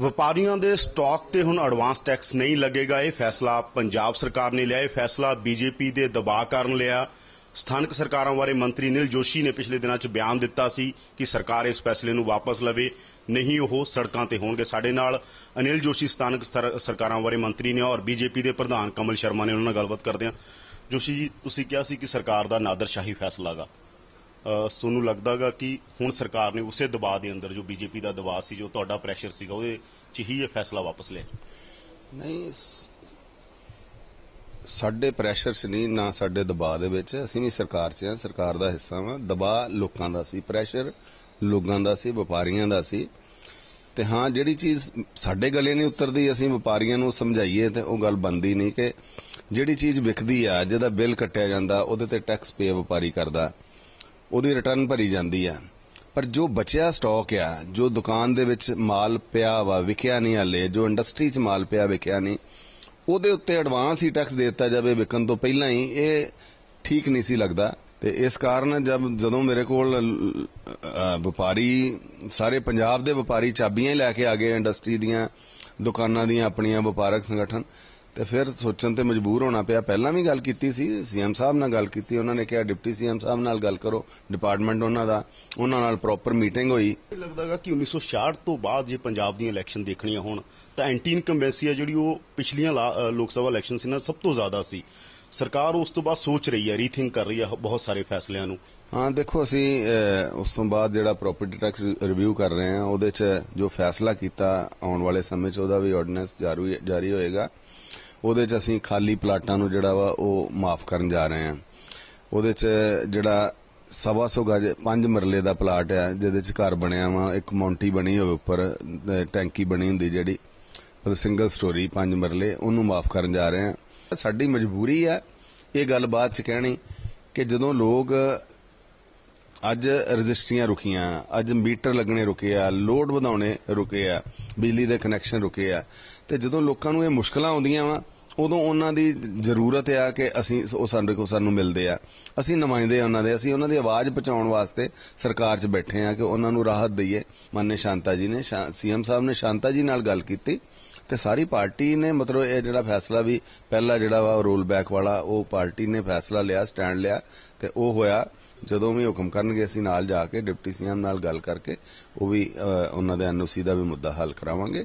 ਵਪਾਰੀਆਂ ਦੇ ਸਟਾਕ ਤੇ ਹੁਣ ਐਡਵਾਂਸ ਟੈਕਸ ਨਹੀਂ ਲੱਗੇਗਾ। ਇਹ ਫੈਸਲਾ ਪੰਜਾਬ ਸਰਕਾਰ ਨੇ ਲਿਆ। ਇਹ ਫੈਸਲਾ ਬੀਜੇਪੀ ਦੇ ਦਬਾਅ ਕਾਰਨ ਲਿਆ। ਸਥਾਨਕ ਸਰਕਾਰਾਂ ਬਾਰੇ ਮੰਤਰੀ ਨਿਲ ਜੋਸ਼ੀ ਨੇ ਪਿਛਲੇ ਦਿਨਾਂ 'ਚ ਬਿਆਨ ਦਿੱਤਾ ਸੀ ਕਿ ਸਰਕਾਰ ਇਸ ਫੈਸਲੇ ਨੂੰ ਵਾਪਸ ਲਵੇ। ਨਹੀਂ, ਉਹ ਸੜਕਾਂ ਤੇ ਹੋਣਗੇ ਸਾਡੇ ਨਾਲ। ਅਨਿਲ ਜੋਸ਼ੀ ਸਥਾਨਕ ਸਰਕਾਰਾਂ ਬਾਰੇ ਮੰਤਰੀ ਨੇ ਔਰ ਬੀਜੇਪੀ ਦੇ ਪ੍ਰਧਾਨ ਕਮਲ ਸ਼ਰਮਾ ਨੇ ਉਹਨਾਂ ਨਾਲ ਗੱਲਬਾਤ ਕਰਦੇ ਹਾਂ ਜੋਸ਼ੀ ਜੀ, ਤੁਸੀਂ ਕਿਹਾ ਸੀ ਕਿ ਸਰਕਾਰ ਦਾ ਨਾਦਰਸ਼ਾਹੀ ਫੈਸਲਾ ਗਾ ਅ, ਤੁਹਾਨੂੰ ਲੱਗਦਾਗਾ ਕਿ ਹੁਣ ਸਰਕਾਰ ਨੇ ਉਸੇ ਦਬਾਅ ਦੇ ਅੰਦਰ ਜੋ ਬੀਜੇਪੀ ਦਾ ਦਬਾਅ ਸੀ ਜੋ ਤੁਹਾਡਾ ਪ੍ਰੈਸ਼ਰ ਸੀਗਾ ਉਹਦੇ 'ਚ ਹੀ ਇਹ ਫੈਸਲਾ ਵਾਪਸ ਲਿਆ। ਨਹੀਂ ਸਾਡੇ ਪ੍ਰੈਸ਼ਰ 'ਚ ਨਹੀਂ ਨਾ ਸਾਡੇ ਦਬਾਅ ਦੇ ਵਿੱਚ। ਅਸੀਂ ਵੀ ਸਰਕਾਰ 'ਚ ਆ ਸਰਕਾਰ ਦਾ ਹਿੱਸਾ ਵਾਂ। ਦਬਾਅ ਲੋਕਾਂ ਦਾ ਸੀ ਪ੍ਰੈਸ਼ਰ ਲੋਕਾਂ ਦਾ ਸੀ ਵਪਾਰੀਆਂ ਦਾ ਸੀ। ਤੇ ਹਾਂ ਜਿਹੜੀ ਚੀਜ਼ ਸਾਡੇ ਗਲੇ ਨਹੀਂ ਉਤਰਦੀ ਅਸੀਂ ਵਪਾਰੀਆਂ ਨੂੰ ਸਮਝਾਈਏ ਤੇ ਉਹ ਗੱਲ ਬੰਦੀ ਨਹੀਂ ਕਿ ਜਿਹੜੀ ਚੀਜ਼ ਵਿਕਦੀ ਆ ਜਿਹਦਾ ਬਿੱਲ ਕੱਟਿਆ ਜਾਂਦਾ ਉਹਦੇ ਤੇ ਟੈਕਸ ਪੇ ਵਪਾਰੀ ਕਰਦਾ। ਉਹਦੀ ਰਿਟਰਨ ਭਰੀ ਜਾਂਦੀ ਆ। ਪਰ ਜੋ ਬਚਿਆ ਸਟਾਕ ਆ, ਜੋ ਦੁਕਾਨ ਦੇ ਵਿੱਚ ਮਾਲ ਪਿਆ ਵਾ, ਵਿਕਿਆ ਨਹੀਂ ਹਲੇ, ਜੋ ਇੰਡਸਟਰੀ 'ਚ ਮਾਲ ਪਿਆ, ਵਿਕਿਆ ਨਹੀਂ, ਉਹਦੇ ਉੱਤੇ ਐਡਵਾਂਸ ਹੀ ਟੈਕਸ ਦੇ ਦਿੱਤਾ ਜਾਵੇ ਵਿਕਣ ਤੋਂ ਪਹਿਲਾਂ ਹੀ, ਇਹ ਠੀਕ ਨਹੀਂ ਸੀ ਲੱਗਦਾ। ਤੇ ਇਸ ਕਾਰਨ ਜਦ, ਜਦੋਂ ਮੇਰੇ ਕੋਲ ਵਪਾਰੀ, ਸਾਰੇ ਪੰਜਾਬ ਦੇ ਵਪਾਰੀ ਚਾਬੀਆਂ ਹੀ ਲੈ ਕੇ ਆ ਗਏ ਇੰਡਸਟਰੀ ਦੀਆਂ, ਦੁਕਾਨਾਂ ਦੀਆਂ ਆਪਣੀਆਂ ਵਪਾਰਕ ਸੰਗਠਨ ਤੇ ਫਿਰ ਸੋਚਣ ਤੇ ਮਜਬੂਰ ਹੋਣਾ ਪਿਆ। ਪਹਿਲਾਂ ਵੀ ਗੱਲ ਕੀਤੀ ਸੀ ਸੀਐਮ ਸਾਹਿਬ ਨਾਲ ਗੱਲ ਕੀਤੀ ਉਹਨਾਂ ਨੇ ਕਿਹਾ ਡਿਪਟੀ ਸੀਐਮ ਸਾਹਿਬ ਨਾਲ ਗੱਲ ਕਰੋ ਡਿਪਾਰਟਮੈਂਟ ਉਹਨਾਂ ਦਾ ਉਹਨਾਂ ਨਾਲ ਪ੍ਰੋਪਰ ਮੀਟਿੰਗ ਹੋਈ। ਲੱਗਦਾਗਾ ਕਿ 1966 ਤੋਂ ਬਾਅਦ ਜੇ ਪੰਜਾਬ ਦੀਆਂ ਇਲੈਕਸ਼ਨ ਦੇਖਣੀਆਂ ਹੋਣ ਤਾਂ ਐਂਟੀ ਇਨਕੰਬੈਂਸੀ ਆ ਜਿਹੜੀ ਉਹ ਪਿਛਲੀਆਂ ਲੋਕ ਸਭਾ ਇਲੈਕਸ਼ਨ ਸੀ ਨਾ ਸਭ ਤੋਂ ਜ਼ਿਆਦਾ ਸੀ। ਸਰਕਾਰ ਉਸ ਤੋਂ ਬਾਅਦ ਸੋਚ ਰਹੀ ਹੈ ਰੀਥਿੰਕ ਕਰ ਰਹੀ ਹੈ ਬਹੁਤ ਸਾਰੇ ਫੈਸਲਿਆਂ ਨੂੰ। ਹਾਂ ਦੇਖੋ ਅਸੀਂ ਉਸ ਤੋਂ ਬਾਅਦ ਜਿਹੜਾ ਪ੍ਰਾਪਰਟੀ ਟੈਕਸ ਰਿਵਿਊ ਕਰ ਰਹੇ ਹਾਂ ਉਹਦੇ 'ਚ ਜੋ ਫੈਸਲਾ ਕੀਤਾ ਆਉਣ ਵਾਲੇ ਸਮੇਂ 'ਚ ਉਹਦਾ ਵੀ ਆਰਡੀਨੈਂਸ ਜਾਰੀ ਜਾਰੀ ਹੋਏਗਾ। ਉਹਦੇ 'ਚ ਅਸੀਂ ਖਾਲੀ ਪਲਾਟਾਂ ਨੂੰ ਜਿਹੜਾ ਵਾ ਉਹ ਮਾਫ ਕਰਨ ਜਾ ਰਹੇ ਹਾਂ। ਉਹਦੇ 'ਚ ਜਿਹੜਾ ਸਵਾ ਸੌ ਗਜ, ਪੰਜ ਮਰਲੇ ਦਾ ਪਲਾਟ ਆ, ਜਿਹਦੇ 'ਚ ਘਰ ਬਣਿਆ ਵਾ, ਇੱਕ ਮੌਂਟੀ ਬਣੀ ਹੋਵੇ ਉੱਪਰ ਟੈਂਕੀ ਬਣੀ ਹੁੰਦੀ ਜਿਹੜੀ ਉਹ ਸਿੰਗਲ ਸਟੋਰੀ ਪੰਜ ਮਰਲੇ, ਉਹਨੂੰ ਮਾਫ ਕਰਨ ਜਾ ਰਹੇ ਹਾਂ। ਸਾਡੀ ਮਜਬੂਰੀ ਆ, ਇਹ ਗੱਲ ਬਾਅਦ 'ਚ ਕਹਿਣੀ ਕਿ ਜਦੋਂ ਲੋਕ ਅੱਜ ਰਜਿਸਟਰੀਆਂ ਰੁਕੀਆਂ, ਅੱਜ ਮੀਟਰ ਲੱਗਣੇ ਰੁਕੇ ਆ, ਲੋਡ ਵਧਾਉਣੇ ਰੁਕੇ ਆ, ਬਿਜਲੀ ਦੇ ਕਨੈਕਸ਼ਨ ਰੁਕੇ ਆ। ਤੇ ਜਦੋਂ ਲੋਕਾਂ ਨੂੰ ਇਹ ਮੁਸ਼ਕਲਾਂ ਆਉਂਦੀਆਂ ਵਾ, ਉਦੋਂ ਉਹਨਾਂ ਦੀ ਜ਼ਰੂਰਤ ਆ ਕਿ ਅਸੀਂ ਉਹ ਸਾਡੇ ਕੋਲ ਸਾਨੂੰ ਮਿਲਦੇ ਆ। ਅਸੀਂ ਨੁਮਾਇੰਦੇ ਆ ਉਹਨਾਂ ਦੇ, ਅਸੀਂ ਉਹਨਾਂ ਦੀ ਆਵਾਜ਼ ਪਹੁੰਚਾਉਣ ਵਾਸਤੇ ਸਰਕਾਰ 'ਚ ਬੈਠੇ ਆ ਕਿ ਉਹਨਾਂ ਨੂੰ ਰਾਹਤ ਦਈਏ। ਮਾਨੇ ਸ਼ਾਂਤਾ ਜੀ ਨੇ ਸੀਐਮ ਸਾਹਿਬ ਨੇ ਸ਼ਾਂਤਾ ਜੀ ਨਾਲ ਗੱਲ ਕੀਤੀ। ਤੇ ਸਾਰੀ ਪਾਰਟੀ ਨੇ ਮਤਲਬ ਇਹ ਜਿਹੜਾ ਫੈਸਲਾ ਵੀ ਪਹਿਲਾ ਜਿਹੜਾ ਵਾ ਰੋਲ ਬੈਕ ਵਾਲਾ ਉਹ ਪਾਰਟੀ ਨੇ ਫੈਸਲਾ ਲਿਆ ਸਟੈਂਡ ਲਿਆ ਤੇ ਉਹ ਹੋਇਆ ਜਦੋਂ ਵੀ ਹੁਕਮ ਕਰਨਗੇ ਅਸੀਂ ਨਾਲ ਜਾ ਕੇ ਡਿਪਟੀ ਸੀਐਮ ਨਾਲ ਗੱਲ ਕਰਕੇ ਉਹ ਵੀ ਅ, ਉਹਨਾਂ ਦੇ ਐਨਓਸੀ ਦਾ ਵੀ ਮੁੱਦਾ ਹੱਲ ਕਰਾਵਾਂਗੇ।